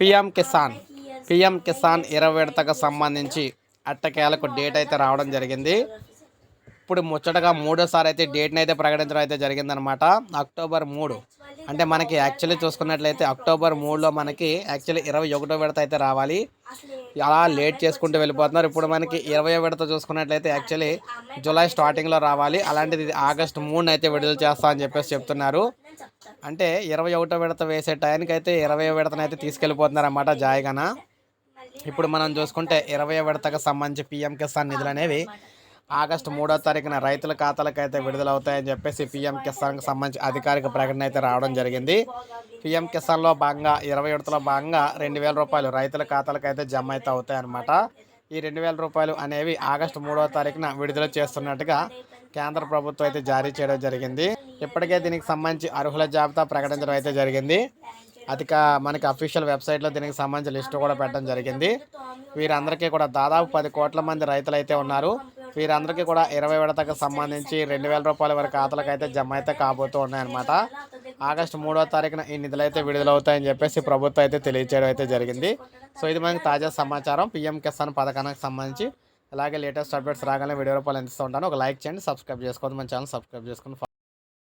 PM Kisan. PM Kisan ఇరవై విడతకు సంబంధించి అట్టకేలకు date అయితే రావడం జరిగింది. ఇప్పుడు ముచ్చటగా మూడోసారి అయితే డేట్ని అయితే ప్రకటించడం అయితే జరిగిందనమాట అక్టోబర్ మూడు. అంటే మనకి యాక్చువల్లీ చూసుకున్నట్లయితే అక్టోబర్ మూడులో మనకి యాక్చువల్లీ ఇరవై ఒకటో విడత అయితే రావాలి. అలా లేట్ చేసుకుంటూ వెళ్ళిపోతున్నారు. ఇప్పుడు మనకి ఇరవై విడత చూసుకున్నట్లయితే యాక్చువల్లీ జూలై స్టార్టింగ్లో రావాలి. అలాంటిది ఇది ఆగస్ట్ మూడున అయితే విడుదల చేస్తా అని చెప్పేసి చెప్తున్నారు. అంటే ఇరవై ఒకటో విడత వేసే టైంకి అయితే ఇరవై విడతనైతే తీసుకెళ్ళిపోతున్నారు అన్నమాట జాయిగాన. ఇప్పుడు మనం చూసుకుంటే ఇరవై విడతకు సంబంధించి పిఎం కిసాన్ నిధులు అనేవి ఆగస్టు మూడో తారీఖున రైతుల ఖాతాలకు అయితే విడుదలవుతాయని చెప్పేసి పిఎం కిసాన్కి సంబంధించి అధికారిక ప్రకటన అయితే రావడం జరిగింది. పిఎం కిసాన్లో భాగంగా ఇరవై విడతలో భాగంగా రెండు వేల రూపాయలు రైతుల ఖాతాలకు అయితే జమ అయితే అవుతాయి ఈ రెండు వేల రూపాయలు అనేవి ఆగస్టు మూడవ తారీఖున విడుదల చేస్తున్నట్టుగా కేంద్ర ప్రభుత్వం అయితే జారీ చేయడం జరిగింది. ఇప్పటికే దీనికి సంబంధించి అర్హుల జాబితా ప్రకటించడం అయితే జరిగింది. అధిక మనకి అఫీషియల్ వెబ్సైట్లో దీనికి సంబంధించి లిస్టు కూడా పెట్టడం జరిగింది. వీరందరికీ కూడా దాదాపు పది కోట్ల మంది రైతులు అయితే ఉన్నారు. వీరందరికీ కూడా ఇరవై విడతకు సంబంధించి రెండు వేల రూపాయల వరకు ఖాతాలకు అయితే జమ అయితే కాబోతూ ఉన్నాయన్నమాట. ఆగస్టు మూడో తారీఖున ఈ నిధులు అయితే విడుదలవుతాయని చెప్పేసి ప్రభుత్వం అయితే తెలియజేయడం అయితే జరిగింది. సో ఇది మనకి తాజా సమాచారం. పిఎం కిసాన్ పథకానికి సంబంధించి అలాగే లేటెస్ట్ అప్డేట్స్ రాగానే వీడియో రూపాయలు అందిస్తూ ఉంటాను. ఒక లైక్ చేయండి సబ్స్క్రైబ్ చేసుకోండి మన ఛానల్ సబ్స్క్రైబ్ చేసుకుని